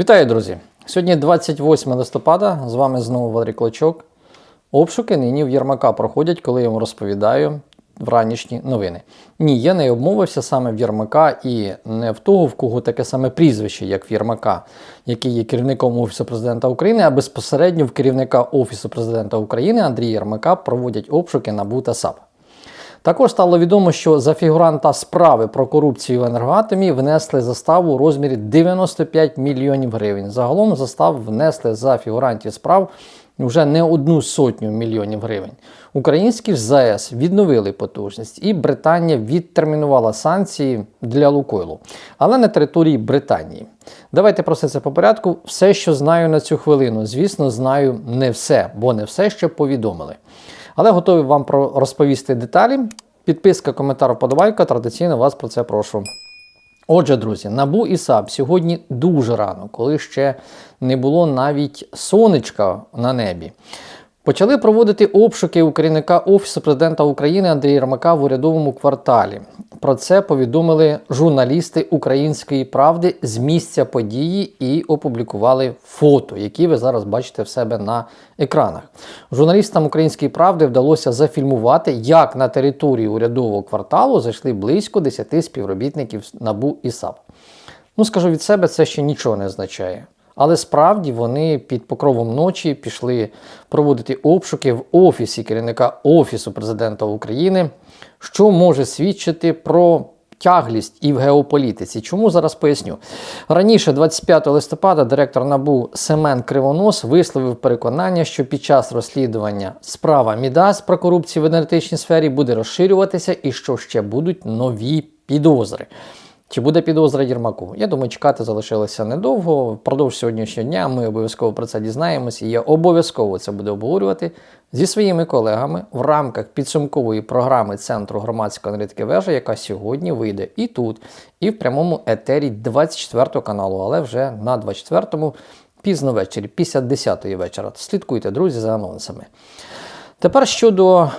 Вітаю, друзі! Сьогодні 28 листопада. З вами знову Валерій Клочок. Обшуки нині в Єрмака проходять, коли я вам розповідаю вранішні новини. Ні, я не обмовився саме в Єрмака і не в того, в кого таке саме прізвище, як в Єрмака, який є керівником Офісу президента України, а безпосередньо в керівника Офісу президента України Андрія Єрмака проводять обшуки НАБУ та САП. Також стало відомо, що за фігуранта справи про корупцію в енергоатомі внесли заставу у розмірі 95 мільйонів гривень. Загалом застав внесли за фігурантів справ вже не одну сотню мільйонів гривень. Українські ж ЗАЕС відновили потужність, і Британія відтермінувала санкції для Лукойлу, але на території Британії. Давайте про все це по порядку. Все, що знаю на цю хвилину, звісно, знаю не все, бо не все ще повідомили. Але готові вам про розповісти деталі. Підписка, коментар, вподобайка. Традиційно вас про це прошу. Отже, друзі, набу і САП сьогодні дуже рано, коли ще не було навіть сонечка на небі. Почали проводити обшуки у керівника Офісу президента України Андрія Єрмака в урядовому кварталі. Про це повідомили журналісти Української правди з місця події і опублікували фото, які ви зараз бачите в себе на екранах. Журналістам Української правди вдалося зафільмувати, як на території урядового кварталу зайшли близько 10 співробітників НАБУ і САП. Ну, скажу від себе, це ще нічого не означає. Але справді вони під покровом ночі пішли проводити обшуки в офісі керівника Офісу президента України, що може свідчити про тяглість і в геополітиці. Чому зараз поясню? Раніше, 25 листопада, директор НАБУ Семен Кривонос висловив переконання, що під час розслідування справа Мідас про корупцію в енергетичній сфері буде розширюватися і що ще будуть нові підозри. Чи буде підозра Єрмаку? Я думаю, чекати залишилося недовго. Впродовж сьогоднішнього дня ми обов'язково про це дізнаємось, і я обов'язково це буду обговорювати зі своїми колегами в рамках підсумкової програми Центру громадської аналітики вежа, яка сьогодні вийде і тут, і в прямому етері 24 каналу, але вже на 24-му пізно ввечері, після 10-ї вечора. Слідкуйте, друзі, за анонсами. Тепер щодо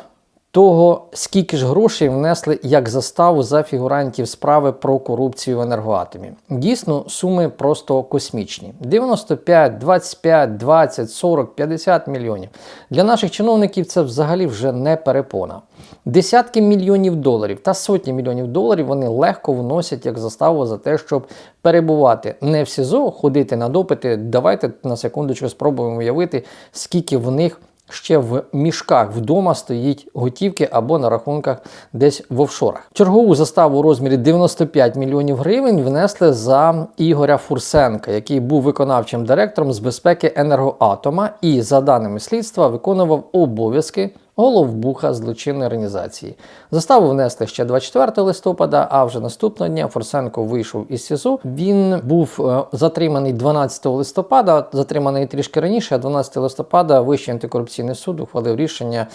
того, скільки ж грошей внесли як заставу за фігурантів справи про корупцію в енергоатомі. Дійсно, суми просто космічні: 95, 25, 20, 40, 50 мільйонів. Для наших чиновників це взагалі вже не перепона. Десятки мільйонів доларів та сотні мільйонів доларів вони легко вносять як заставу за те, щоб перебувати не в СІЗО, ходити на допити. Давайте на секундочку спробуємо уявити, скільки в них ще в мішках вдома стоїть готівки або на рахунках десь в офшорах. Чергову заставу у розмірі 95 мільйонів гривень внесли за Ігоря Фурсенка, який був виконавчим директором з безпеки енергоатома і, за даними слідства, виконував обов'язки. Головбуха злочинної організації. Заставу внесли ще 24 листопада, а вже наступного дня Форсенко вийшов із СІЗО. Він був е, затриманий 12 листопада, затриманий трішки раніше, а 12 листопада Вищий антикорупційний суд ухвалив рішення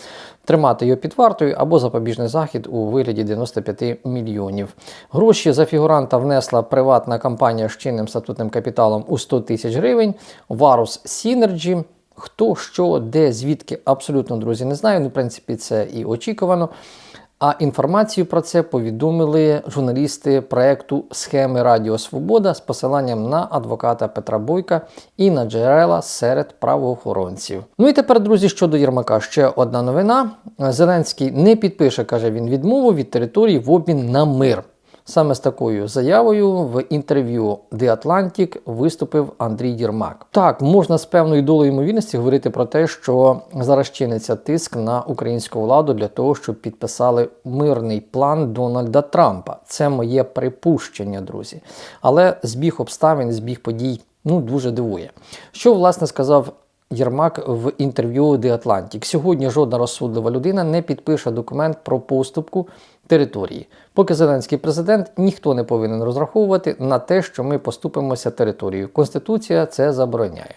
тримати його під вартою або запобіжний захід у вигляді 95 мільйонів. Гроші за фігуранта внесла приватна компанія з чинним статутним капіталом у 100 тисяч гривень. Варус Сінерджі. Хто, що, де, звідки, абсолютно, друзі, не знаю. Ну, в принципі, це і очікувано. А інформацію про це повідомили журналісти проекту Схеми Радіо Свобода з посиланням на адвоката Петра Бойка і на джерела серед правоохоронців. Ну і тепер, друзі, щодо Єрмака, ще одна новина. Зеленський не підпише, каже він, відмову від території в обмін на мир. Саме з такою заявою в інтерв'ю The Atlantic виступив Андрій Єрмак. Так, можна з певною долею ймовірності говорити про те, що зараз чиниться тиск на українську владу для того, щоб підписали мирний план Дональда Трампа. Це моє припущення, друзі. Але збіг обставин, збіг подій ну дуже дивує. Що власне сказав Єрмак в інтерв'ю The Atlantic. Сьогодні жодна розсудлива людина не підпише документ про поступку території. Поки Зеленський президент, ніхто не повинен розраховувати на те, що ми поступимося територією. Конституція це забороняє.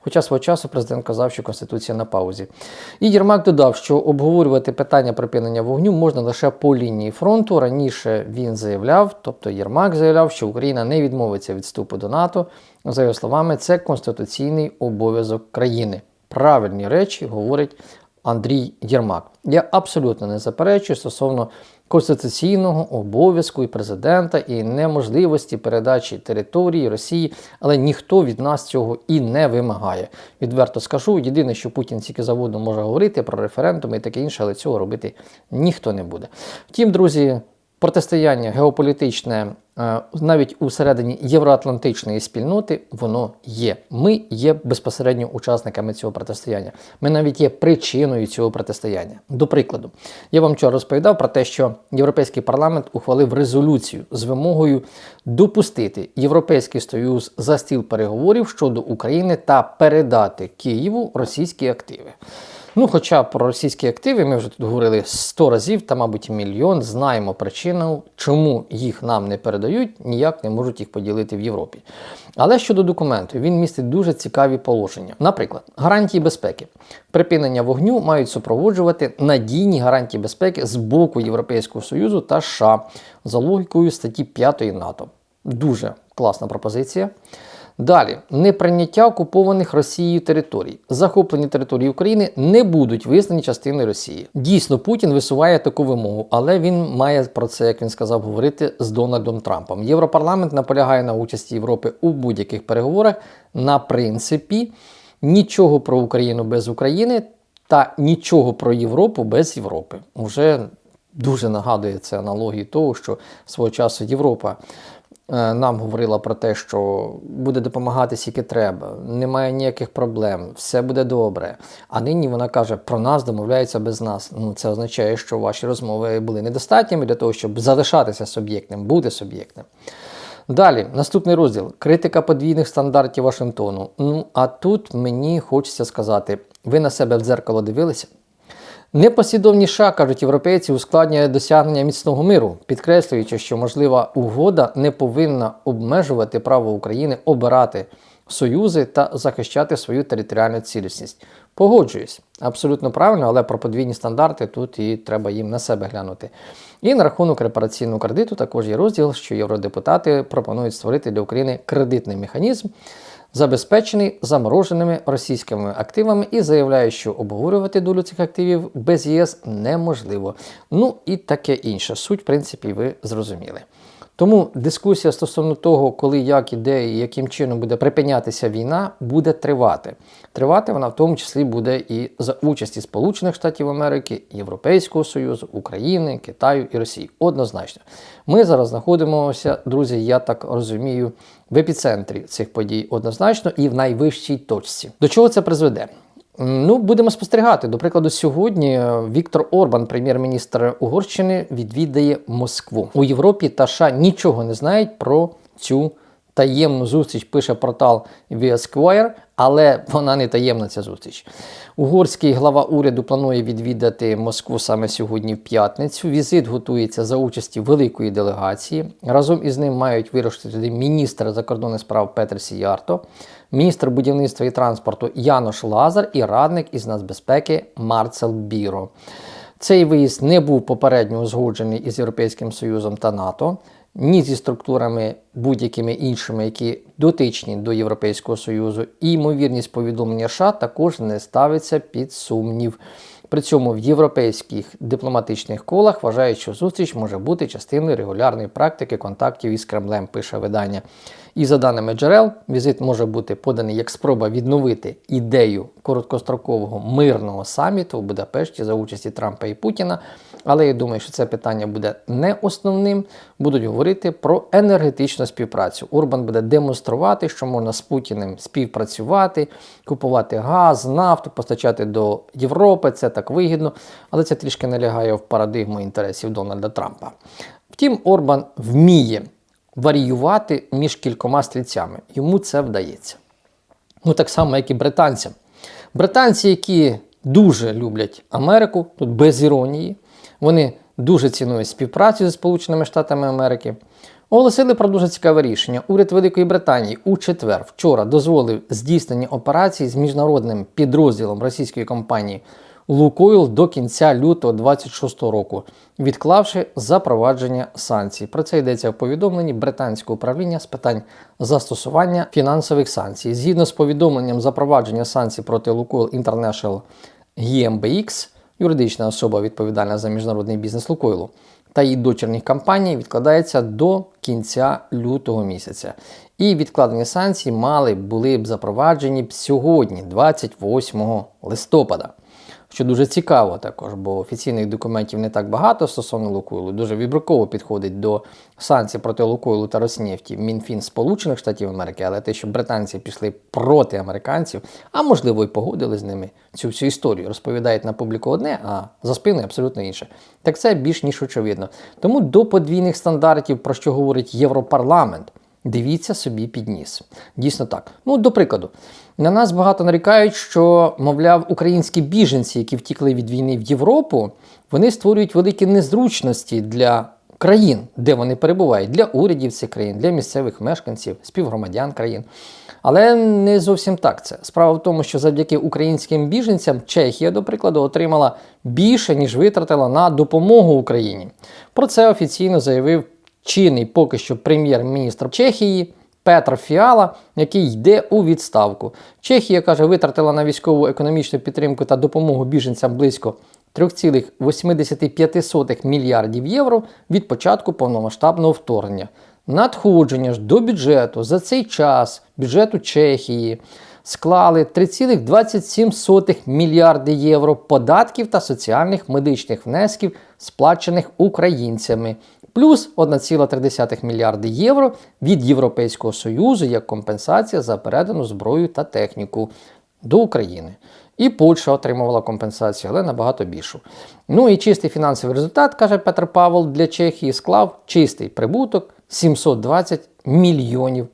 Хоча свого часу президент казав, що Конституція на паузі. І Єрмак додав, що обговорювати питання припинення вогню можна лише по лінії фронту. Раніше він заявляв, тобто Єрмак заявляв, що Україна не відмовиться від вступу до НАТО. За його словами, це конституційний обов'язок країни. Правильні речі говорить Андрій Єрмак. Я абсолютно не заперечую стосовно конституційного обов'язку і президента і неможливості передачі території Росії, але ніхто від нас цього і не вимагає. Відверто скажу, єдине, що Путін тільки заводу може говорити про референдуми і таке інше, але цього робити ніхто не буде. Втім, друзі, протистояння геополітичне е, навіть у середині євроатлантичної спільноти воно є. Ми є безпосередньо учасниками цього протистояння. Ми навіть є причиною цього протистояння. До прикладу, я вам вчора розповідав про те, що Європейський парламент ухвалив резолюцію з вимогою допустити Європейський Союз за стіл переговорів щодо України та передати Києву російські активи. Ну, хоча про російські активи ми вже тут говорили 100 разів, та, мабуть, мільйон, знаємо причину, чому їх нам не передають, ніяк не можуть їх поділити в Європі. Але щодо документу, він містить дуже цікаві положення. Наприклад, гарантії безпеки. Припинення вогню мають супроводжувати надійні гарантії безпеки з боку Європейського Союзу та США за логікою статті 5 НАТО. Дуже класна пропозиція. Далі, неприйняття окупованих Росією територій. Захоплені території України не будуть визнані частиною Росії. Дійсно, Путін висуває таку вимогу, але він має про це, як він сказав, говорити з Дональдом Трампом. Європарламент наполягає на участі Європи у будь-яких переговорах на принципі нічого про Україну без України та нічого про Європу без Європи. Уже дуже нагадує це аналогії того, що свого часу Європа нам говорила про те, що буде допомагати скільки треба, немає ніяких проблем, все буде добре. А нині вона каже, про нас домовляється без нас. Ну це означає, що ваші розмови були недостатніми для того, щоб залишатися суб'єктним, бути суб'єктним. Далі, наступний розділ критика подвійних стандартів Вашингтону. Ну а тут мені хочеться сказати: ви на себе в дзеркало дивилися? Непослідовні США, кажуть європейці, ускладнює досягнення міцного миру, підкреслюючи, що можлива угода не повинна обмежувати право України обирати союзи та захищати свою територіальну цілісність. Погоджуюсь, абсолютно правильно, але про подвійні стандарти тут і треба їм на себе глянути. І на рахунок репараційного кредиту також є розділ, що євродепутати пропонують створити для України кредитний механізм забезпечений замороженими російськими активами і заявляє, що обговорювати долю цих активів без ЄС неможливо. Ну і таке інше. Суть, в принципі, ви зрозуміли. Тому дискусія стосовно того, коли, як, і і яким чином буде припинятися війна, буде тривати. Тривати вона в тому числі буде і за участі Сполучених Штатів Америки, Європейського Союзу, України, Китаю і Росії. Однозначно. Ми зараз знаходимося, друзі, я так розумію, в епіцентрі цих подій однозначно і в найвищій точці. До чого це призведе? Ну, будемо спостерігати. До прикладу, сьогодні Віктор Орбан, прем'єр-міністр Угорщини, відвідає Москву у Європі та США нічого не знають про цю таємну зустріч. Пише портал Esquire, але вона не таємна ця зустріч. Угорський глава уряду планує відвідати Москву саме сьогодні в п'ятницю. Візит готується за участі великої делегації. Разом із ним мають вирушити туди міністр закордонних справ Петр Сіярто, міністр будівництва і транспорту Янош Лазар і радник із нацбезпеки Марцел Біро. Цей виїзд не був попередньо узгоджений із Європейським Союзом та НАТО, ні зі структурами будь-якими іншими, які дотичні до Європейського Союзу, і ймовірність повідомлення США також не ставиться під сумнів. При цьому в європейських дипломатичних колах вважають, що зустріч може бути частиною регулярної практики контактів із Кремлем, пише видання. І за даними джерел, візит може бути поданий як спроба відновити ідею короткострокового мирного саміту в Будапешті за участі Трампа і Путіна. Але я думаю, що це питання буде не основним. Будуть говорити про енергетичну співпрацю. Урбан буде демонструвати, що можна з Путіним співпрацювати, купувати газ, нафту, постачати до Європи. Це так вигідно, але це трішки не лягає в парадигму інтересів Дональда Трампа. Втім, Орбан вміє варіювати між кількома стрільцями. Йому це вдається. Ну, так само, як і британцям. Британці, які дуже люблять Америку, тут без іронії, вони дуже цінують співпрацю зі Сполученими Штатами Америки. Оголосили про дуже цікаве рішення. Уряд Великої Британії у четвер вчора дозволив здійснення операцій з міжнародним підрозділом російської компанії Лукойл до кінця лютого 2026 року, відклавши запровадження санкцій. Про це йдеться в повідомленні британського управління з питань застосування фінансових санкцій. Згідно з повідомленням запровадження санкцій проти Лукойл International GmbX, юридична особа відповідальна за міжнародний бізнес Лукойлу, та її дочірніх компаній відкладається до кінця лютого місяця. І відкладені санкції мали були б запроваджені б сьогодні, 28 листопада. Що дуже цікаво також, бо офіційних документів не так багато стосовно Лукойлу. Дуже вибірково підходить до санкцій проти Лукойлу та Роснефті Мінфін Сполучених Штатів Америки, але те, що британці пішли проти американців, а можливо і погодили з ними цю всю історію, розповідають на публіку одне, а за спиною абсолютно інше. Так це більш ніж очевидно. Тому до подвійних стандартів, про що говорить Європарламент. Дивіться собі під ніс. Дійсно так. Ну, до прикладу, на нас багато нарікають, що, мовляв, українські біженці, які втікли від війни в Європу, вони створюють великі незручності для країн, де вони перебувають, для урядів цих країн, для місцевих мешканців, співгромадян країн. Але не зовсім так це. Справа в тому, що завдяки українським біженцям Чехія, до прикладу, отримала більше, ніж витратила на допомогу Україні. Про це офіційно заявив чинний поки що прем'єр-міністр Чехії Петр Фіала, який йде у відставку. Чехія каже, витратила на військову економічну підтримку та допомогу біженцям близько 3,85 мільярдів євро від початку повномасштабного вторгнення. Надходження ж до бюджету за цей час бюджету Чехії склали 3,27 мільярди євро податків та соціальних медичних внесків, сплачених українцями, плюс 1,3 мільярди євро від Європейського Союзу як компенсація за передану зброю та техніку до України. І Польща отримувала компенсацію, але набагато більшу. Ну і чистий фінансовий результат, каже Петр Павел, для Чехії склав чистий прибуток 720 мільйонів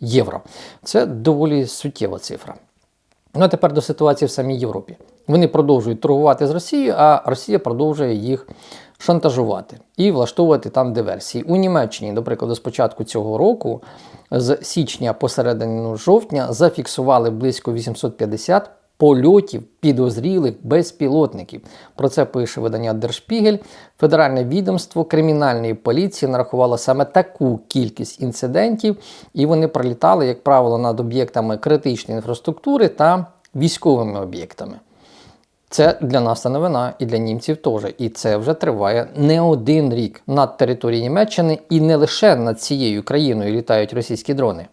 євро. Це доволі суттєва цифра. Ну а тепер до ситуації в самій Європі. Вони продовжують торгувати з Росією, а Росія продовжує їх шантажувати і влаштовувати там диверсії. У Німеччині, до прикладу, з початку цього року, з січня по середину жовтня, зафіксували близько 850 польотів підозрілих безпілотників. Про це пише видання Держпігель. Федеральне відомство кримінальної поліції нарахувало саме таку кількість інцидентів, і вони пролітали, як правило, над об'єктами критичної інфраструктури та військовими об'єктами. Це для нас та новина і для німців теж. І це вже триває не один рік над територією Німеччини і не лише над цією країною літають російські дрони.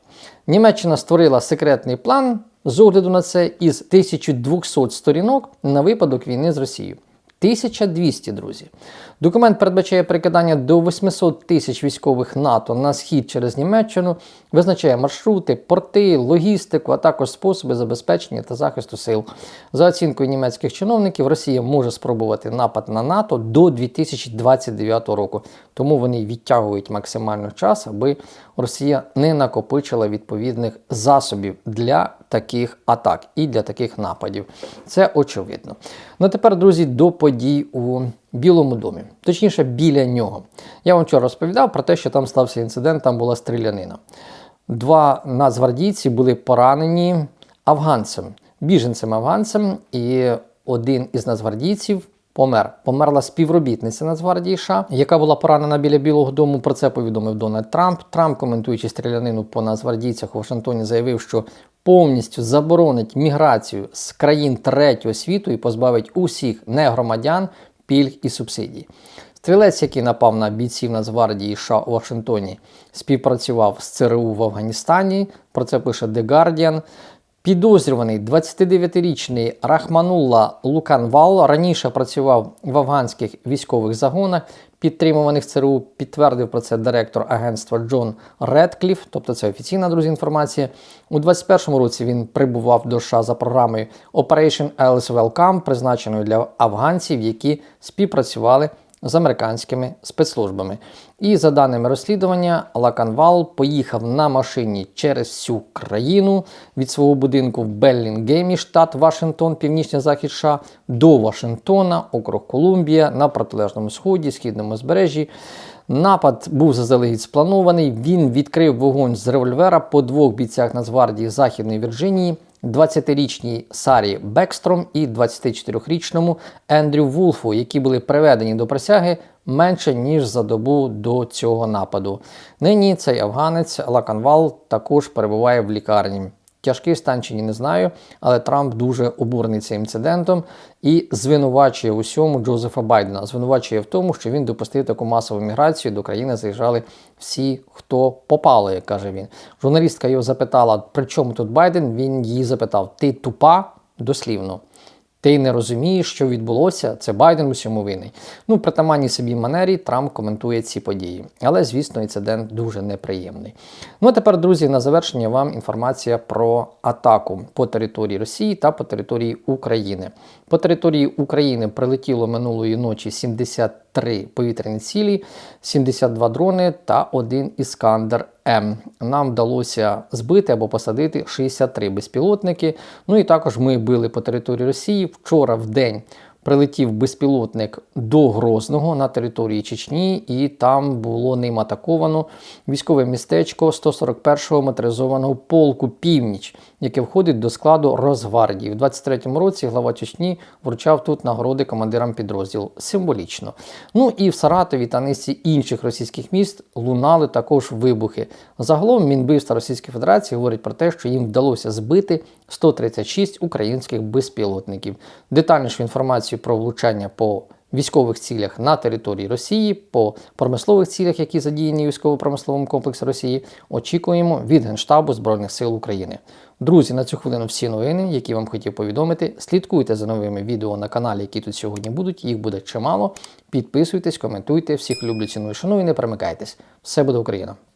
Німеччина створила секретний план з огляду на це із 1200 сторінок на випадок війни з Росією. 1200, друзі. Документ передбачає прикидання до 800 тисяч військових НАТО на схід через Німеччину, визначає маршрути, порти, логістику, а також способи забезпечення та захисту сил. За оцінкою німецьких чиновників, Росія може спробувати напад на НАТО до 2029 року. Тому вони відтягують максимально час, аби Росія не накопичила відповідних засобів для таких атак і для таких нападів. Це очевидно. Ну тепер, друзі, до подій у Білому домі, точніше, біля нього. Я вам вчора розповідав про те, що там стався інцидент, там була стрілянина. Два нацгвардійці були поранені афганцем, біженцем афганцем, і один із нацгвардійців помер. Померла співробітниця Нацгвардії США, яка була поранена біля Білого Дому. Про це повідомив Дональд Трамп. Трамп, коментуючи стрілянину по нацгвардійцях у Вашингтоні, заявив, що повністю заборонить міграцію з країн третього світу і позбавить усіх негромадян пільг і субсидій. Стрілець, який напав на бійців Нацгвардії США у Вашингтоні, співпрацював з ЦРУ в Афганістані. Про це пише The Guardian. Підозрюваний 29-річний Рахманулла Луканвал раніше працював в афганських військових загонах, підтримуваних ЦРУ. Підтвердив про це директор агентства Джон Редкліф, тобто це офіційна друзі інформація. У 21-му році він прибував до США за програмою Operation Alice Welcome, призначеною для афганців, які співпрацювали з американськими спецслужбами. І за даними розслідування, Лаканвал поїхав на машині через всю країну від свого будинку в Беллінгемі, штат Вашингтон, північний захід США, до Вашингтона, округ Колумбія, на протилежному сході, східному узбережжі. Напад був заздалегідь спланований. Він відкрив вогонь з револьвера по двох бійцях Нацгвардії Західної Вірджинії. 20-річній Сарі Бекстром і 24-річному Ендрю Вулфу, які були приведені до присяги менше ніж за добу до цього нападу. Нині цей афганець Лаканвал також перебуває в лікарні. Тяжкий стан чи ні, не знаю, але Трамп дуже обурений цим інцидентом і звинувачує усьому Джозефа Байдена. Звинувачує в тому, що він допустив таку масову міграцію. До країни заїжджали всі, хто попало, як каже він. Журналістка його запитала, при чому тут Байден? Він її запитав: Ти тупа? Дослівно. Ти не розумієш, що відбулося, це Байден усьому винний. Ну, в притаманній собі манері Трамп коментує ці події. Але, звісно, інцидент дуже неприємний. Ну а тепер, друзі, на завершення вам інформація про атаку по території Росії та по території України. По території України прилетіло минулої ночі 73 повітряні цілі, 72 дрони та один іскандер М. Нам вдалося збити або посадити 63 безпілотники. Ну і також ми били по території Росії вчора в день. Прилетів безпілотник до Грозного на території Чечні, і там було ним атаковано військове містечко 141-го моторизованого полку Північ, яке входить до складу Росгвардії. В 23-му році глава Чечні вручав тут нагороди командирам підрозділу. Символічно. Ну і в Саратові та низці інших російських міст лунали також вибухи. Загалом Мінбивства Російської Федерації говорить про те, що їм вдалося збити 136 українських безпілотників. Детальнішу інформацію про влучання по військових цілях на території Росії, по промислових цілях, які задіяні військово-промисловому комплексі Росії, очікуємо від Генштабу Збройних сил України. Друзі, на цю хвилину всі новини, які вам хотів повідомити. Слідкуйте за новими відео на каналі, які тут сьогодні будуть. Їх буде чимало. Підписуйтесь, коментуйте. Всіх люблю, ціную, шаную і не перемикайтесь. Все буде Україна!